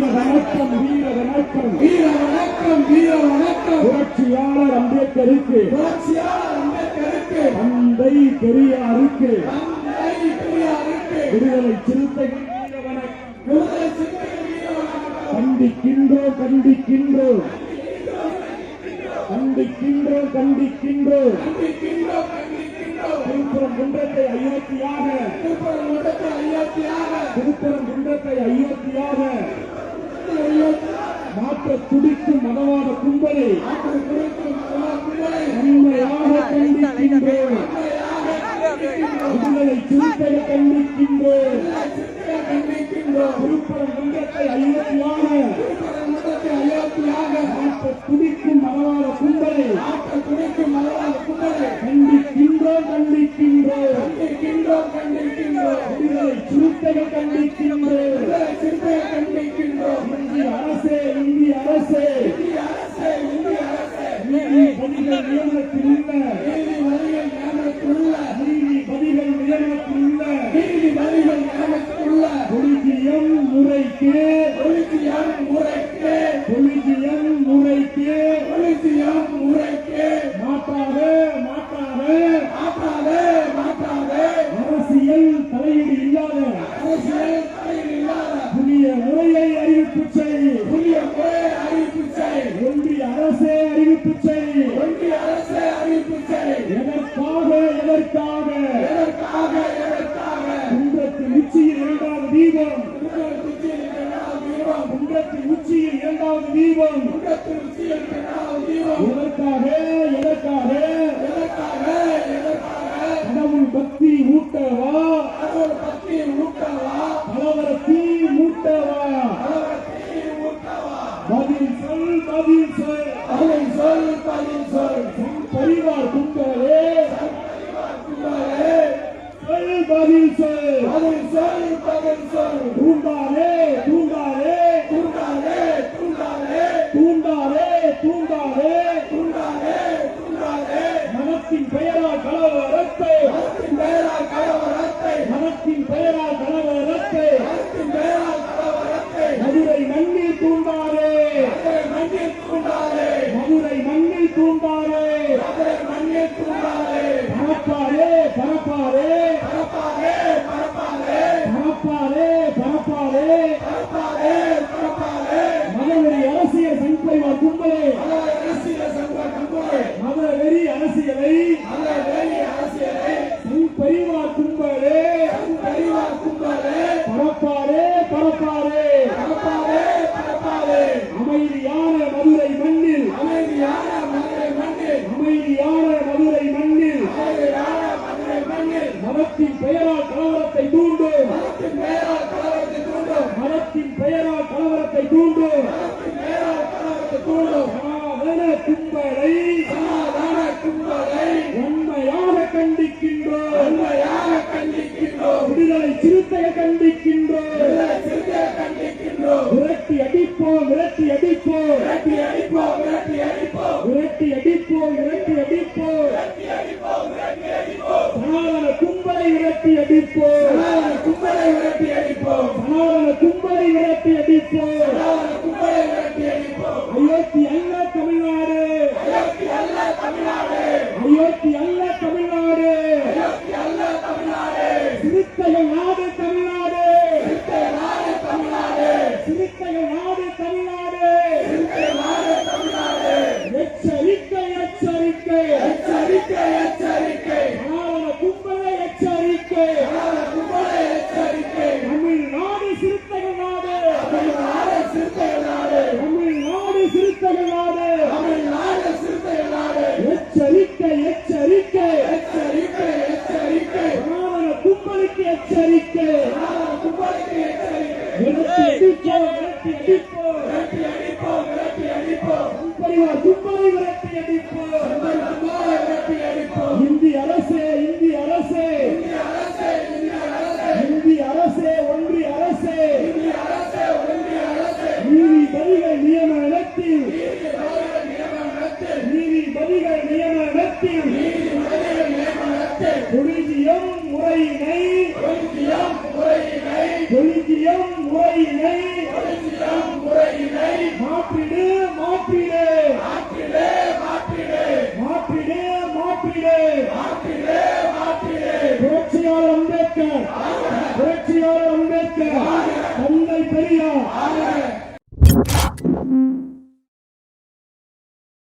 வீர வணக்கம் வீர வணக்கம் வீர வணக்கம் வீர வணக்கம் புரட்சியாளர் அம்பேத்கருக்கு. புரட்சியாளர் அம்பேத்கருக்கு. தந்தை பெரியாருக்கு. தந்தை பெரியாருக்கு. விடுதலை வணக்கம் விடுதலை வணக்கம் கண்டிக்கின்றோம் கண்டிக்கின்றோம். கண்டிக்கின்றோம் கண்டிக்கின்றோம். திருப்புறம் குன்றத்தை அயோத்தியாக. திருப்பூர் மட்டத்தில் ஐயாத்தியாக திருப்புறம் குன்றத்தை ஐயாத்தியாக காற்ற துடிக்கும் மதவாத கும்பலை உண்மையாக கண்டிக்கின்றோம். உங்களை சிந்தை கண்டிக்கின்றோம். திருப்பரம் மன்றத்தை அயோத்தியாக காற்ற துடிக்கும் மதவாத கும்பலை கண்டிக்கின்றோம் கண்டிக்கின்றோம். கண்டிக்கின்றோம் கண்டிக்கின்றோம் தீபம் தீபம் எதற்காக எதற்காக கடவுள் பக்தி ஊட்டவா? பக்தி ஊட்டவா? கலவரத்தி ஊட்டவா? பதில் சொல் பதில் சொல். பதில் சொல் பதில் சொல். பரிவார் சொல் பதில் சொல். பதில் சொல் பதில் சொல். தூண்டாதே தூண்டாதே தூண்டாதே தூண்டாதே தூண்டாதே தூண்டாதே தூண்டாதே தூண்டாதே மனத்தின் பெயரால் கலவரத்தை மதத்தின் பெயரால் கலவரத்தை மனத்தின் பெயரால் கலவரத்தை மதத்தின் பெயரால் கலவரத்தை மதுரை மண்ணில் தூண்டாதே மதுரை மண்ணில் தூண்டாதே மதுரை தூண்டாரே மண்ணை தூண்டாரே பரப்பாரே பரப்பாரே பரப்பாரே பரப்பாரே பரப்பாரே பரப்பாரே பரப்பாரே பரப்பாரே பரப்பாதே மதவெறி அரசியல் சங்கரிவார் கும்பலே. மதுரை அரசியல் சங்கர் கும்பலே. மதவெறி அரசியலை. மதுரை மதத்தின் பெயரால் கலவரத்தை தூண்டும் மதத்தின் பெயரால் கலவரத்தை தூண்டும் மதத்தின் பெயரால் கலவரத்தை தூண்டும் மதத்தின் பெயரால் கலவரத்தை தூண்டும் சனாதன கும்பலை. சமாதான கும்பலை. உண்மையாக கண்டிக்கின்றோம். உண்மையாக கண்டிக்கின்றோம். விடுதலை சிறுத்தையை கண்டிக்கின்றோம். விடுதலை சிறுத்தையை கண்டிக்கின்றோம். விரட்டி அடிப்போம் விரட்டி அடிப்போம். விரட்டி அடிப்போம் விரட்டி அடிப்போம் விரட்டி அடிப்போம் விரட்டி அடிப்போம் சனாதன கும்பலை விரட்டி அடிப்போம். கும்பலை விரட்டி அடிப்போம். சனாதன கும்பலை விரட்டி அடிப்போம். சனாதன கும்பலை விரட்டி அடிப்போம். அயோத்தி அல்ல தமிழ்நாடு. அயோத்தி அல்ல தமிழ்நாடு. அயோத்தி அல்ல தமிழ்நாடு. அயோத்தி அல்ல தமிழ்நாடு. சிறுத்தைகள் நாடு தமிழ்நாடு. சிறுத்தை நாடு தமிழ்நாடு. சிறுத்தைகள் நாடு தமிழ்நாடு. சிறுத்தை நாடு தமிழ்நாடு. எச்சரிக்கை எச்சரிக்கை. இந்திய அரசே இந்திய அரசே. இந்திய அரசே ஒன்றிய அரசே. நீதிபதிகள் நியமன இடத்தில். நீதிபதிகள் நியமன இடத்தில். குடிஜியம் முறையினை மாற்றிடு மாற்றிடு. மாற்றிடு மாற்றிடு. மாற்றிடு மாற்றிடு. மாற்றிடு மாற்றிடு. புரட்சியாளர் அம்பேத்கர். புரட்சியாளர் அம்பேத்கர். தந்தை பெரியார்.